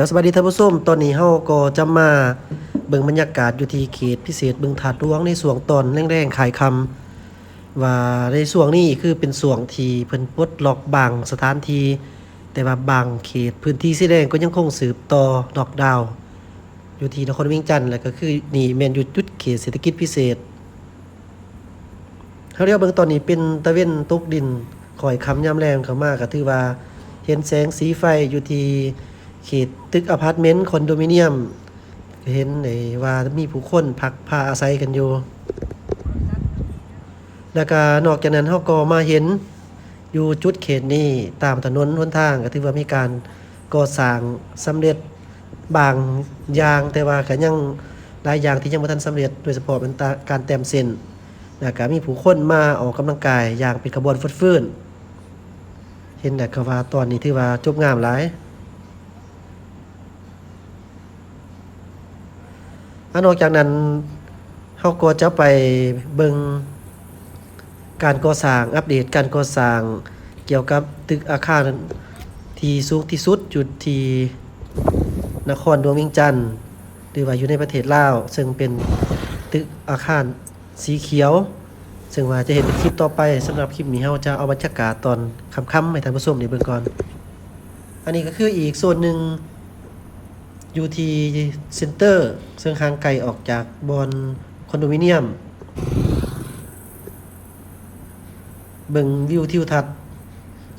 จ้าสวัสดีท่านผู้ชมตอนนี้เฮาก็จะมาเบิ่งบรรยากาศอยู่ที่เขตพิเศษบึงถาดหลวงในส่วงตอนแรงๆขายคำว่าในส่วงนี้คือเป็นส่วงที่เพิ่นปลดล็อกบางสถานที่แต่ว่าบางเขตพื้นที่สีแดงก็ยังคงสืบต่อล็อกดาวน์อยู่ที่นครเวียงจันทน์แล้วก็คือนี่แม่นอยู่จุดเขตเศรษฐกิจพิเศษเขาเรียกเบิ่งตอนนี้เป็นตะเว้นตกดินคอยคำยามแรงเข้ามาก็ถือว่าเห็นแสงสีไฟอยู่ที่ เขตตึกอพาร์ตเมนต์คอนโดมิเนียม เห็นไอ้ว่ามีผู้คนพักพาอาศัยกันอยู่ แล้วก็นอกจากนั้นเขาก็มาเห็นอยู่จุดเขตนี้ตามถนนหนทางก็ถือว่ามีการก่อสร้างสำเร็จบางอย่างแต่ว่าก็ยังหลายอย่างที่ยังบ่ทันสำเร็จ โดยเฉพาะเป็นการแต้มเส้นแล้วก็มีผู้คนมาออกกำลังกายอย่างเป็นขบวนฟดฟื้น เห็นแต่กว่าตอนนี้ถือว่าจบงามหลาย อันนอกจากนั้นเขาก็จะไปเบิงการก่อสร้างอัปเดตการก่อสร้างเกี่ยวกับตึกอาคารที่สูงที่สุดจุดที่นครดวงวิงจันทน์หรือว่าอยู่ในประเทศลาว ซึ่งเป็นตึกอาคารสีเขียว ซึ่งว่าจะเห็นเป็นคลิปต่อไปสำหรับคลิปนี้เราจะเอาบรรยากาศตอนค่ำๆให้ท่านผู้ชมได้เบิ่งก่อน อันนี้ก็คืออีกโซนหนึ่ง ยูทีเซ็นเตอร์ซึ่งห่างไกลออกจากบอนคอนโดมิเนียม เบิ่งวิวทิวทัศน์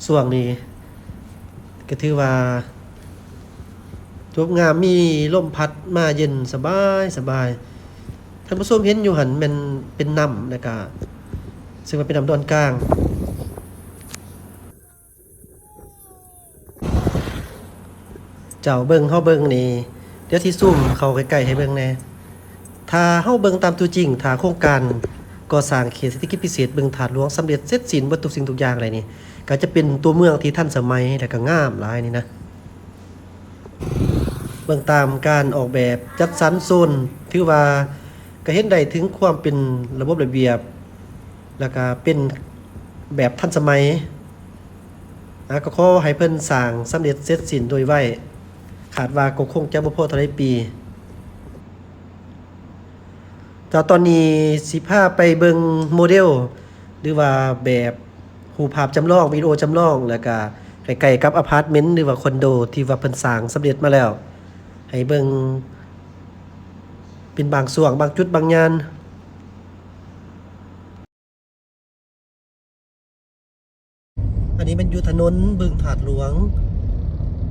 ส่วงนี้ ก็ถือว่าจบงามมีลมพัดมาเย็นสบายสบายท่านผู้ชมเห็นอยู่หันเป็นเป็นน้ำนะกะซึ่งมันเป็นน้ำดอนกลาง เจ้าเบิงเฮาเบิงนี่เดี๋ยวที่ซุ่มเข้าใกล้ๆให้เบิงแน่ถ้าเฮาเบิงตามตัวจริงถ้าโครงการก่อสร้างเขตเศรษฐกิจพิเศษบึงถาดหลวงสำเร็จเสร็จสิ้นเบิดทุกสิ่งทุกอย่างอะไรนี่ ก็จะเป็นตัวเมืองที่ทันสมัยและก็งามหลายนี่นะเบื้องตามการออกแบบจัดสรรโซนถือว่าก็เห็นได้ถึงความเป็นระบบระเบียบ แล้วก็เป็นแบบทันสมัยนะก็ขอให้เพิ่นสร้างสำเร็จเสร็จสิ้นโดยไว ขาดว่าก็คงจะบ่พอเท่าไรปีแต่ตอนนี้สิพาไปเบิงโมเดล หรือว่าแบบรูภาพจำลองวิดีโอจำลองแล้วก็ใกล้ๆกับอพาร์ตเมนต์หรือว่าคอนโด ที่ว่าเพิ่นสร้างสำเร็จมาแล้ว ให้เบิงเป็นบางส่วนบางจุดบางยานอันนี้มันอยู่ถนนบึงถาดหลวง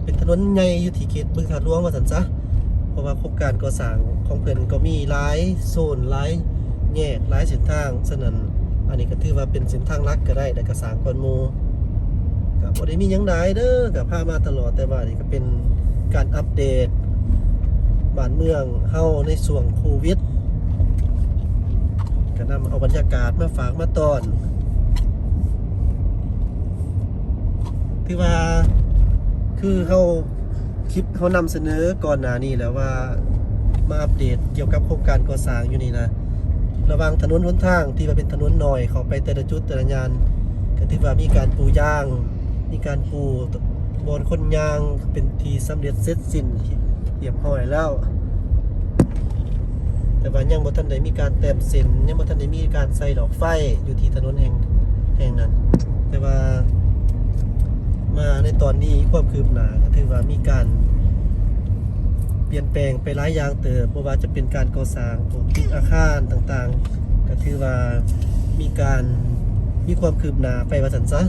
เป็นถนนใหญ่อยู่ที่เขตบึงถาดหลวงว่าสันซะเพราะว่าโครงการก่อสร้างของเพิ่นก็มีหลายโซนหลายแยกหลายเส้นทางฉะนั้นอันนี้ก็ถือว่าเป็นเส้นทางลักก็ได้แต่ก็สร้างก่อนหมู่ก็บ่ได้มีหยังหลายเด้อก็พามาตลอดแต่ว่านี่ก็เป็นการอัปเดตบ้านเมืองเฮาในช่วงโควิดก็นำเอาบรรยากาศมาฝากมาตอนที่ว่า คือเขาคลิปเขานำเสนอก่อนหน้านี้แล้วว่ามาอัปเดตเกี่ยวกับโครงการก่อสร้างอยู่นี่นะระว่างถนนหนทางที่ว่าเป็นถนนหน่อยเขาไปแต่ละจุดแต่ละยานก็ที่ว่ามีการปูย่าง มีการปูบอนคนยางเป็นทีสำเร็จเสร็จสิ้นเรียบร้อยแล้ว แต่ว่ายังบ่ทันได้มีการแต้มเส้นยังบ่ทันได้มีการใส่ดอกไฟอยู่ที่ถนนแห่งแห่งนั้น แต่ว่า มาในตอนนี้ความคืบหน้าก็ถือว่ามีการ เปลี่ยนแปลงไปหลายอย่างเติบเพราะว่าจะเป็นการก่อสร้างพวกตึกอาคารต่างๆ ก็ถือว่ามีการมีความคืบหน้าไปว่าสันซะ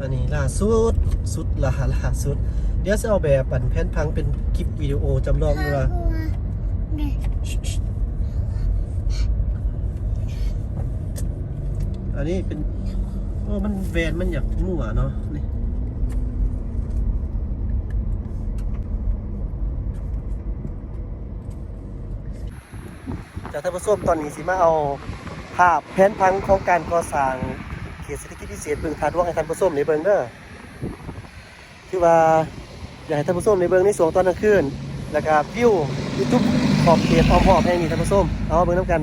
อันนี้ล่าสุดสุดล่าล่าสุด เดี๋ยวจะเอาแบบปั่นแผนพังเป็นคลิปวิดีโอจำลองด้วยว่าอันนี้เป็น อ้มันแวนมันอยากมั่วเนาะนี่จากท่านผู้ชมตอนนี้สิมาเอาภาพแผนพังของการก่อสร้างเขตเศรษฐกิจพิเศษบึงทาดวงให้ท่านผู้ชมในเบิงเด้อที่ว่าอยากให้ท่านผู้ชมในเบิงในสวงตอนกลางคืนแล้วก็วิวยูทูบขอบเขตอ้อมหอบแห่งนี้ท่านผู้ชมเอาเบิงน้ำกัน อ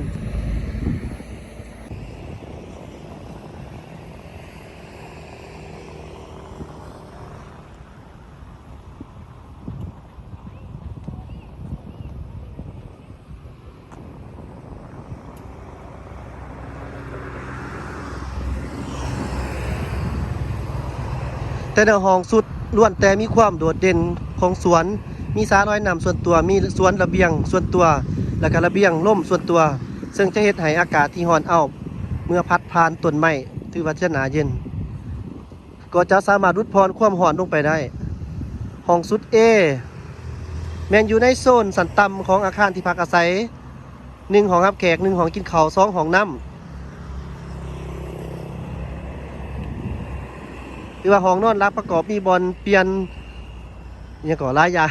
แต่ในห้องสุดล้วนแต่มีความโดดเด่นของสวน มีสาน้อยน้ำส่วนตัว มีสวนระเบียงส่วนตัว แล้วก็ระเบียงร่มส่วนตัว ซึ่งจะเฮ็ดให้อากาศที่ร้อนเอาเมื่อพัดผ่านต้นไม้ถือว่าจะหนาเย็น ก็จะสามารถรุดพรความร้อนลงไปได้ ห้องสุด A แมนอยู่ในโซนสันต่ำของอาคารที่พักอาศัยหนึ่งห้องรับแขกหนึ่งห้องกินข้าวสองห้องน้ำ รือว่าห้องนอนรับประกอบมีบอลเปลี่ยนอิหยังก่อลายยา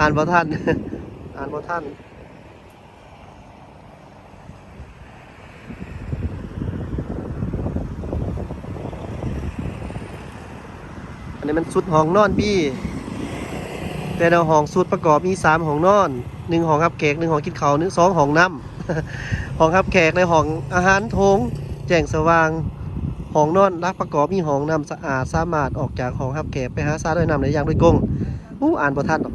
อ่านบ่ทันอ่านบ่ทันอันนี้มันสุดห้องนอนพี่ แต่ในห้องสุดประกอบมีสามห้องนอนหนึ่งห้องรับแขกหนึ่งห้องกินข้าวหนึ่งสองห้องน้ำห้องรับแขกในห้องอาหารโถงแจ้งสว่าง ห้องนอนรักประกอบมีห้องน้ำสะอาดสามารถออกจากห้องรับแขกไปหาซาด้วยน้ำในยางด้วยกงอู้อ่านบ่ทันหรอก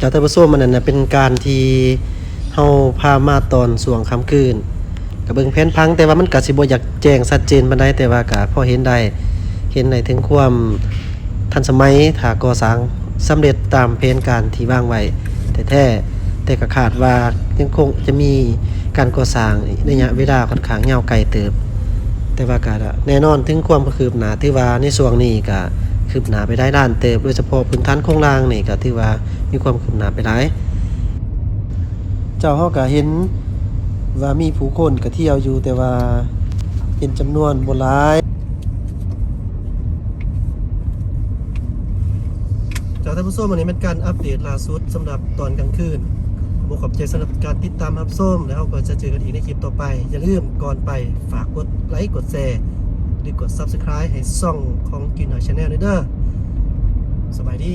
จากเทอร์โบโซมันนั่นนะเป็นการที่เฮาพามาตอนสวงค่ำคืนกับเบิ่งแผนพังแต่ว่ามันก็สิบ่อยากแจ้งชัดเจนปานใดแต่ว่าก็พอเห็นได้เห็นได้ถึงความทันสมัยถ้าก่อสร้างสำเร็จตามแผนการที่วางไว้แต่แท้แต่ก็คาดว่ายังคงจะมีการก่อสร้างในระยะเวลาค่อนข้างยาวไกลเติบ แต่ว่าก็แน่นอนถึงความคืบหน้าที่ว่าในช่วงนี้ก็คืบหน้าไปได้ด้านเติบโดยเฉพาะพื้นฐานโครงล่างนี่ก็ถือว่า มีความคืบหน้าไปหลาย เจ้าเฮาก็เห็นว่ามีผู้คนก็เที่ยวอยู่แต่ว่าเป็นจำนวนบ่หลาย จากท่านผู้ชมวันนี้เป็นการอัปเดตล่าสุดสำหรับตอนกลางคืนขอขอบใจสำหรับการติดตามรับชมแล้วก็จะเจอกันอีกในคลิปต่อไป อย่าลืมก่อนไปฝากกดไลค์กดแชร์หรือกด Subscribe ให้ช่องของกินหน่อยชาแนลด้วยเด้อสบายดี